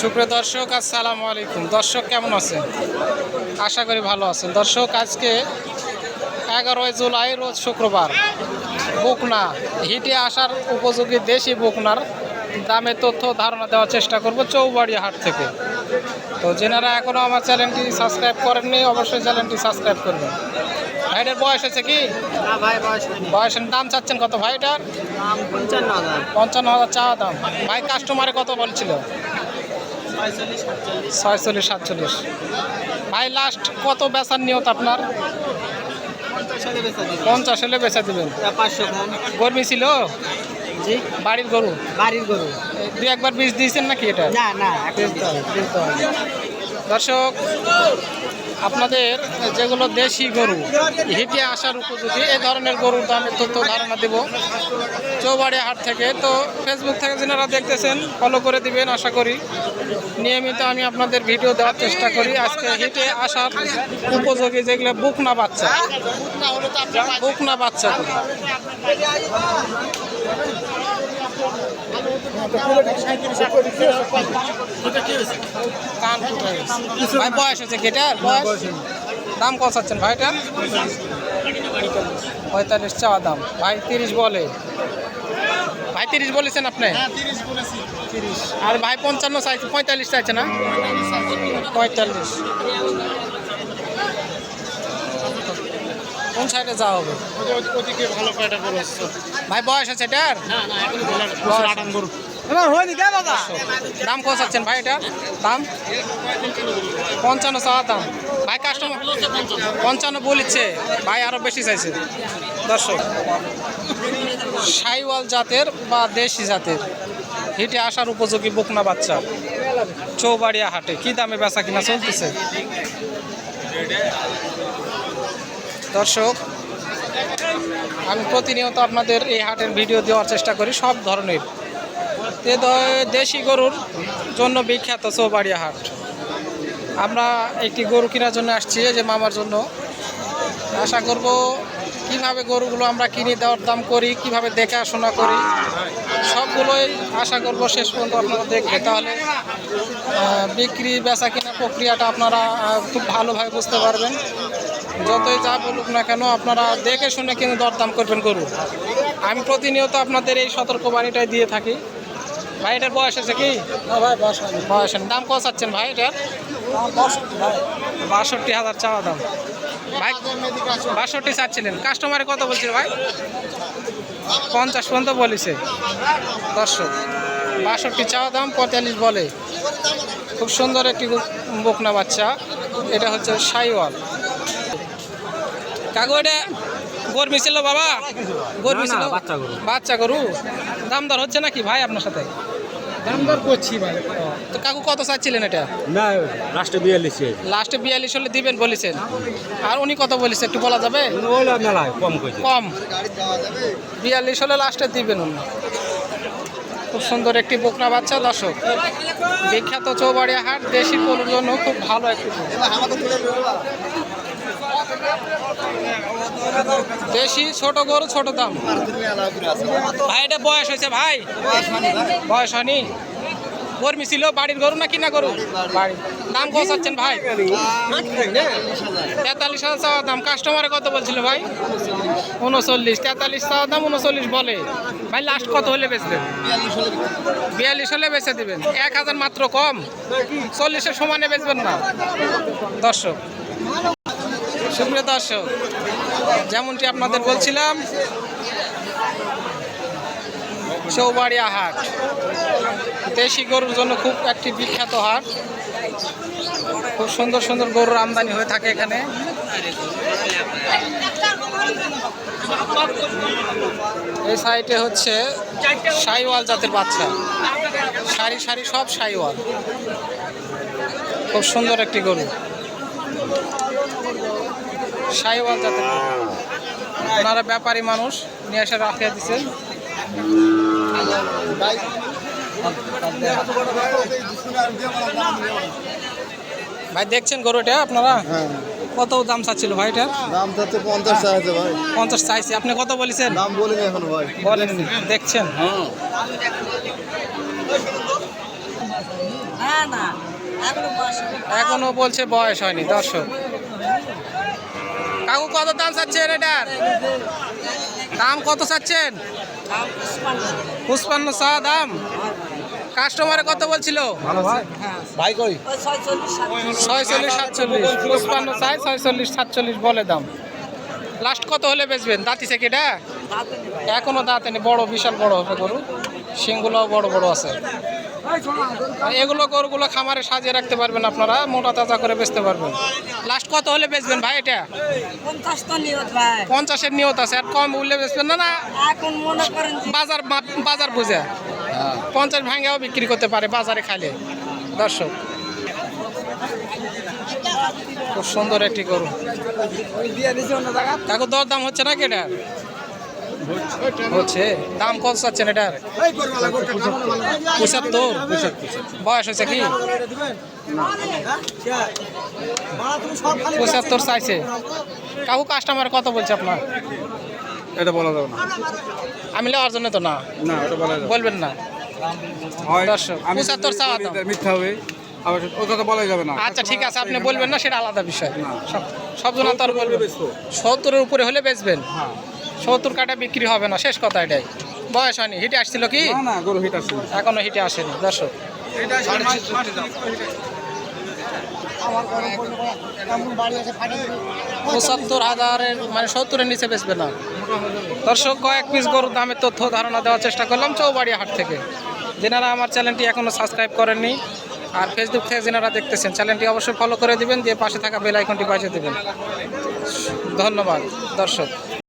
সুপ্রিয় দর্শক আসসালামু আলাইকুম। দর্শক কেমন আছেন? আশা করি ভালো আছেন। দর্শক আজকে এগারোই জুলাই রোজ শুক্রবার। বকনা হিটে আসার উপযোগী দেশি বুকনার দামে তথ্য ধারণা দেওয়ার চেষ্টা করব চৌবাড়ি হাট থেকে। তো যেনারা এখনও আমার চ্যানেলটি সাবস্ক্রাইব করেননি অবশ্যই চ্যানেলটি সাবস্ক্রাইব করবেন। ভাইটার বয়স আছে কি? বয়স বয়সের দাম চাচ্ছেন কত ভাইটার? পঞ্চান্ন হাজার। চাওয়া দাম। ভাই কাস্টমারে কত বলছিল? ছয়চল্লিশ সাতচল্লিশ। ভাই লাস্ট কত বেচার নিয়ত আপনার? পঞ্চাশ হলে বেচা দেবেন। পাঁচশো গরমি। ছিল? জি। বাড়ির গরু? বাড়ির গরু। দুই একবার বীজ দিয়েছেন নাকি এটা? না না। দর্শক আপনাদের যেগুলো দেশি গরু, হিটে আসার উপযোগী এই ধরনের গরুর দামের তথ্য ধারণা দেব। চৌবাড়ি হাট থেকে। তো ফেসবুক থেকে যারা দেখতেছেন ফলো করে দিবেন, আশা করি। নিয়মিত আমি আপনাদের ভিডিও দেওয়ার চেষ্টা করি। আজকে হিটে আসার উপযোগী যেগুলো বুক না বাচ্চা বুক না গেছে। ভাই বয়স হচ্ছে কেটার বয়স? দাম কত চাচ্ছেন ভাইটা পঁয়তাল্লিশ চাওয়া দাম। ভাই তিরিশ বলে। ভাই তিরিশ বলেছেন আপনি? তিরিশ। আর ভাই পঞ্চান্ন চাইছে পঁয়তাল্লিশ চাইছে না? পঁয়তাল্লিশ। কোন সাইডে যাওয়া হবে? ওদিকে ভালো কয়টা গরু আসছে ভাই বয়স আছে এটার? গরু দাম কত চাচ্ছেন ভাই এটা? দাম? পঞ্চান্ন চাওয়া দাম। ভাই কাস্টমার পঞ্চান্ন বলেছে ভাই আরও বেশি চাইছে। দর্শক সাইওয়াল জাতের বা দেশি জাতের হিটে আসার উপযোগী বকনা বাচ্চা চৌবাড়িয়া হাটে। কি দামে বেচা কিনা চলতেছে? দর্শক, আমি প্রতিনিয়ত আপনাদের এই হাটের ভিডিও দেওয়ার চেষ্টা করি, সব ধরনের। দেশি গরুর জন্য বিখ্যাত চৌবাড়িয়া হাট। আমরা একটি গরু কেনার জন্য আসছি যে মামার জন্য। আশা করব কীভাবে গরুগুলো আমরা কিনে দেওয়ার দাম করি, কীভাবে দেখাশোনা করি, সবগুলোই আশা করব শেষ পর্যন্ত আপনারা দেখবে তাহলে বিক্রি, বেচা কিনা প্রক্রিয়াটা আপনারা খুব ভালোভাবে বুঝতে পারবেন। যতই যা বলুক না কেন আপনারা দেখে শুনে কিন্তু দরদাম করবেন গরু। আমি প্রতিনিয়ত আপনাদের এই সতর্কবাণীটাই দিয়ে থাকি। ভাই এটার বয়স আছে কি? ভাই বয়স দাম কত চাচ্ছেন ভাই এটার? বাষট্টি হাজার চাওয়া দাম। ভাই বাষট্টি চাচ্ছিলেন। কাস্টমারে কত বলছিল ভাই? পঞ্চাশ পর্যন্ত বলেছে। দর্শক বাষট্টি চাওয়া দাম পঁয়তাল্লিশ বলে। খুব সুন্দর একটি বকনা বাচ্চা। এটা হচ্ছে সাইওয়াল। কাকু এটা গরমি ছিল বাবা? গরমি ছিল বাচ্চা গরু। বাচ্চা গরু? দাম দর হচ্ছে নাকি ভাই আপনার সাথে? দাম দর করছি ভাই। তো কাকু কত চাচ্ছিলেন এটা? না লাস্টে বিয়াল্লিশ লাস্টে বিয়াল্লিশ হলে দিবেন বলেছেন। আর উনি কত বলেছে একটু বলা যাবে? কম কম। বিয়াল্লিশ হলে লাস্টে দিবেন উনি। খুব সুন্দর একটি বকনা বাচ্চা দর্শক। বিখ্যাত চৌবাড়িয়া হাট দেশি গরুর জন্য খুব ভালো একটি। দেশি, ছোট গরু, ছোট দাম। ভাই, এটা বয়স হয়েছে, ভাই? বয়স হয়নি। গরমি ছিল, বাড়ির গরু না কিনা গরু? দাম কত চাচ্ছেন, ভাই? তেতাল্লিশ হাজার দাম। কাস্টমারে কত বলছিল, ভাই? উনচল্লিশ। তেতাল্লিশ চাওয়া দাম, উনচল্লিশ বলে। ভাই লাস্ট কত হলে বেচবেন? বিয়াল্লিশ হলে বেচে দেবেন। এক হাজার মাত্র কম। চল্লিশের সমানে বেচবেন না। দর্শক সুপ্রিয় দর্শক যেমনটি আপনাদের বলছিলাম চৌবাড়িয়া হাট দেশি গরুর জন্য খুব একটি বিখ্যাত হাট। খুব সুন্দর সুন্দর গরুর আমদানি হয়ে থাকে এখানে। এই সাইডে হচ্ছে সাইওয়াল জাতের বাচ্চা। সারি সারি সব সাইওয়াল। খুব সুন্দর একটি গরু। সাইওয়াল জাতের গরু। ওনারা ব্যাপারী মানুষ নিয়ে এসে রাখিয়ে দিচ্ছেন ভাই দেখছেন গরুটা আপনারা? কত দাম চাচ্ছিল ভাই এটার? দাম চাচ্ছে পঞ্চাশ আছে ভাই। পঞ্চাশ চাইছি। আপনি কত বলেছেন? দাম বলিনি এখনও ভাই। বলেন দেখছেন। না না এখনও বয়স হয়নি। এখনও বলছে বয়স হয়নি দর্শক। কাকু কত দাম চাচ্ছেন এটার? দাম কত চাচ্ছেন? পুষ্পান্ন। চা দাম। কাস্টমারে কত বলছিল? ভাই। কই? ছয়চল্লিশ, সাতচল্লিশ। পুষ্পান্ন চাই ছয়চল্লিশ সাতচল্লিশ বলে দাম। লাস্ট কত হলে বেচবেন? দাঁতিছে কি এটা। এখনও দাঁতে নেই। বড় বিশাল বড় হবে গরু। শিংগুলোও বড় বড় আছে। এগুলো গরুগুলো খামারে সাজিয়ে রাখতে পারবেন আপনারা মোটা তাজা করে বেচতে পারবেন। লাস্ট কত হলে বেচবেন ভাই এটা। পঞ্চাশের নিয়ত আছে আর কম মূল্যে বেচবেন না না? বাজার বাজার বুঝে। পঞ্চাশ ভাঙ্গাও বিক্রি করতে পারে বাজারে খাইলে। দর্শক খুব সুন্দর একটি গরু। কাকু দর দাম হচ্ছে না কি এটা? হচ্ছে। দাম কত চাচ্ছেন এটার? পঁচাত্তর। বয়স হচ্ছে কি? পঁচাত্তর চাইছে। কাকু কাস্টমার কত বলছে আপনার? এটা বলা যাবে না। আমি লেওয়ার জন্য তো না। না ওটা বলা যাবে বলবেন না। দর্শক, আমি 75 যদি চাওয়া মিথ্যা হবে। আবার ওটা তো বলাই যাবে না। আচ্ছা ঠিক আছে আপনি বলবেন না সেটা আলাদা বিষয়। সব- সব জন তো আর বলবেন সত্তরের উপরে হলে বেচবেন। হ্যাঁ। সত্তর কাটা বিক্রি হবে না শেষ কথা এটাই। বয়স হয়নি হিটে আসছিল কি? এখনও হিটে আসেনি। দর্শক। পঁচাত্তর হাজারের মানে সত্তরের নিচে বেচবে না। দর্শক কয়েক পিস গরুর দামের তথ্য ধারণা দেওয়ার চেষ্টা করলাম চৌবাড়িয়া হাট থেকে। যেনারা আমার চ্যানেলটি এখনও সাবস্ক্রাইব করেননি আর ফেসবুক থেকে যেনারা দেখতেছেন চ্যানেলটি অবশ্যই ফলো করে দিবেন দিয়ে পাশে থাকা বেল আইকনটি বাজিয়ে দেবেন। ধন্যবাদ দর্শক।